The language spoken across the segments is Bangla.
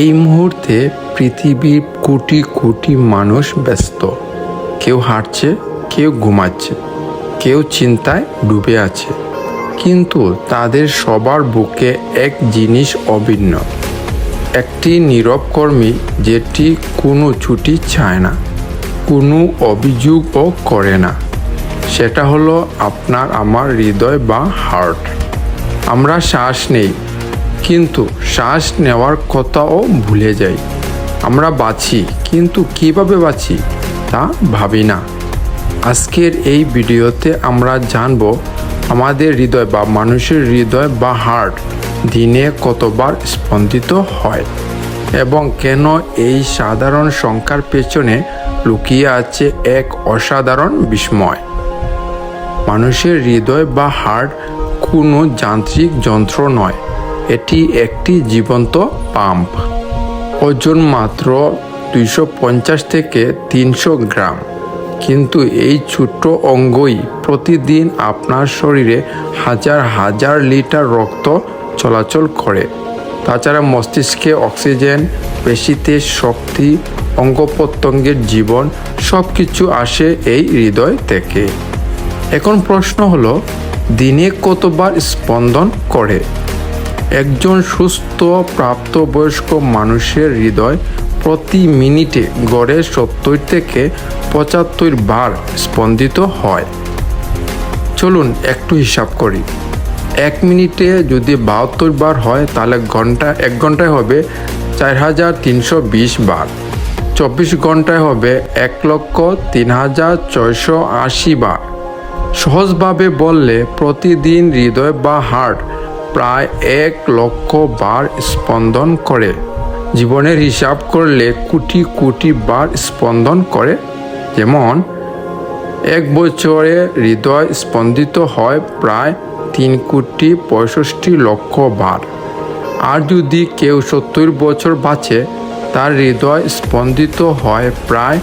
এই মুহূর্তে পৃথিবীর কোটি কোটি মানুষ ব্যস্ত। কেউ হাঁটছে, কেউ ঘুমাচ্ছে, কেউ চিন্তায় ডুবে আছে। কিন্তু তাদের সবার বুকে এক জিনিস অভিন্ন। একটি নীরব কর্মী যেটি কোনো ছুটি চায় না, কোনো অভিযোগও করে না। সেটা হলো আপনার, আমার হৃদয় বা হার্ট। আমরা শ্বাস নেই কিন্তু শ্বাস নেওয়ার কথাও ভুলে যাই। আমরা বাঁচি, কিন্তু কীভাবে বাঁচি তা ভাবি না। আজকের এই ভিডিওতে আমরা জানব আমাদের হৃদয় বা মানুষের হৃদয় বা হার্ট দিনে কতবার স্পন্দিত হয় এবং কেন এই সাধারণ সংখ্যার পেছনে লুকিয়ে আছে এক অসাধারণ বিস্ময়। মানুষের হৃদয় বা হার্ট কোনো যান্ত্রিক যন্ত্র নয় এটি একটি জীবন্ত পাম্প। ওজন মাত্র দুইশো পঞ্চাশ থেকে তিনশো গ্রাম। কিন্তু এই ছোট্ট অঙ্গই প্রতিদিন আপনার শরীরে হাজার হাজার লিটার রক্ত চলাচল করে। তাছাড়া মস্তিষ্কে অক্সিজেন, পেশিতে শক্তি অঙ্গ প্রত্যঙ্গের জীবন সব কিছু আসে এই হৃদয় থেকে। এখন প্রশ্ন হলো, দিনে কতবার স্পন্দন করে? একজন সুস্থ প্রাপ্তবয়স্ক মানুষের হৃদয় প্রতি মিনিটে গড়ে সত্তর থেকে পঁচাত্তর বার স্পন্দিত হয়। চলুন একটু হিসাব করি। এক মিনিটে যদি বাহাত্তর বার হয়, তাহলে ঘণ্টা, এক ঘন্টায় হবে চার হাজার তিনশো বিশ বার। চব্বিশ ঘন্টায় হবে এক লক্ষ তিন হাজার ছয়শো আশি বার। সহজভাবে বললে প্রতিদিন হৃদয় বা হার্ট প্রায় এক লক্ষ বার স্পন্দন করে। জীবনের হিসাব করলে কোটি কোটি বার স্পন্দন করে। যেমন, এক বছরে হৃদয় স্পন্দিত হয় প্রায় তিন কোটি পঁয়ষট্টি লক্ষ বার। আর যদি কেউ সত্তর বছর বাঁচে, তার হৃদয় স্পন্দিত হয় প্রায়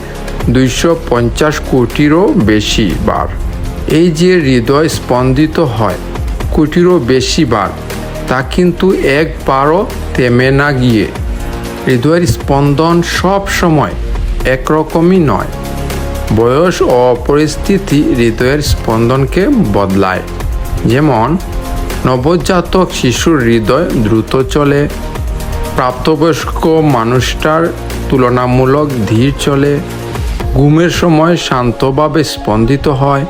দুইশো পঞ্চাশ কোটিরও বেশি বার। এই যে হৃদয় স্পন্দিত হয় কোটিরও বেশি বার তা কিন্তু একবারও থেমে না গিয়ে। হৃদয়ের স্পন্দন সব সময় একরকমই নয়। বয়স ও পরিস্থিতি হৃদয়ের স্পন্দনকে বদলায়। যেমন, নবজাতক শিশুর হৃদয় দ্রুত চলে, প্রাপ্তবয়স্ক মানুষটার তুলনামূলক ধীর চলে, ঘুমের সময় শান্তভাবে স্পন্দিত হয়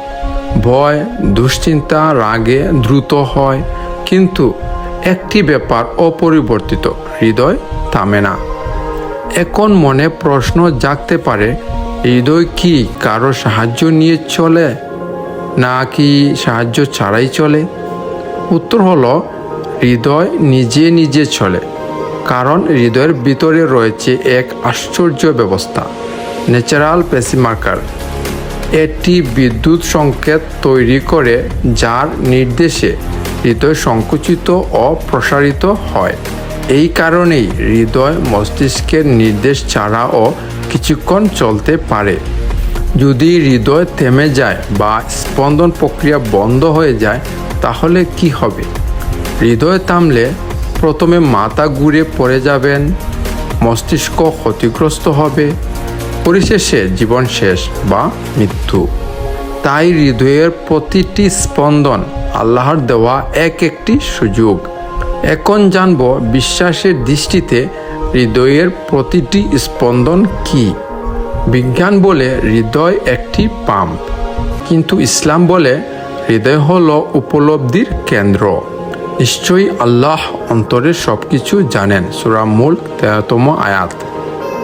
ভয়, দুশ্চিন্তা, রাগে দ্রুত হয়, কিন্তু একটি ব্যাপার অপরিবর্তিত, হৃদয় থামে না। এখন মনে প্রশ্ন জাগতে পারে, হৃদয় কি কারও সাহায্য নিয়ে চলে নাকি সাহায্য ছাড়াই চলে? উত্তর হলো, হৃদয় নিজে নিজে চলে, কারণ হৃদয়ের ভিতরে রয়েছে এক আশ্চর্য ব্যবস্থা, ন্যাচারাল পেসিমার্কার। এটি বিদ্যুৎ সংকেত তৈরি করে, যার নির্দেশে হৃদয় সংকুচিত ও প্রসারিত হয়। এই কারণেই হৃদয় মস্তিষ্কের নির্দেশ ছাড়াও কিছুক্ষণ চলতে পারে। যদি হৃদয় থেমে যায় বা স্পন্দন প্রক্রিয়া বন্ধ হয়ে যায়, তাহলে কি হবে? হৃদয় থামলে প্রথমে মাথা ঘুরে পড়ে যাবেন, মস্তিষ্ক ক্ষতিগ্রস্ত হবে পরিশেষে জীবন শেষ বা মৃত্যু। তাই হৃদয়ের প্রতিটি স্পন্দন আল্লাহর দেওয়া এক একটি সুযোগ। এখন জানব বিশ্বাসের দৃষ্টিতে হৃদয়ের প্রতিটি স্পন্দন কি। বিজ্ঞান বলে হৃদয় একটি পাম্প, কিন্তু ইসলাম বলে হৃদয় হল উপলব্ধির কেন্দ্র। নিশ্চয়ই আল্লাহ অন্তরের সব কিছু জানেন সুরামুল তেরোতম আয়াত।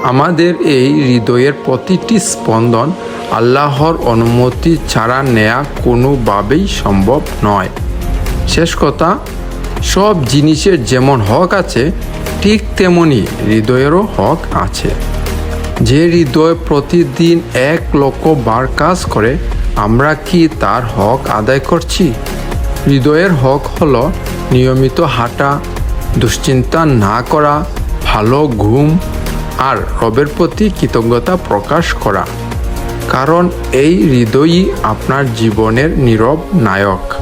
আমাদের এই হৃদয়ের প্রতিটি স্পন্দন আল্লাহর অনুমতি ছাড়া নেয়া কোনোভাবেই সম্ভব নয়। শেষ কথা, সব জিনিসের যেমন হক আছে, ঠিক তেমনি হৃদয়েরও হক আছে। যে হৃদয় প্রতিদিন এক লক্ষ বার কাজ করে, আমরা কি তার হক আদায় করছি? হৃদয়ের হক হল নিয়মিত হাঁটা, দুশ্চিন্তা না করা, ভালো ঘুম আর রবের প্রতি কৃতজ্ঞতা প্রকাশ করা। কারণ এই হৃদয়ই আপনার জীবনের নীরব নায়ক।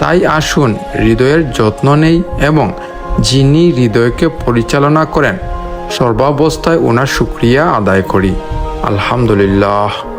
তাই আসুন, হৃদয়ের যত্ন নেই এবং যিনি হৃদয়কে পরিচালনা করেন, সর্বাবস্থায় ওনার শুক্রিয়া আদায় করি। আলহামদুলিল্লাহ।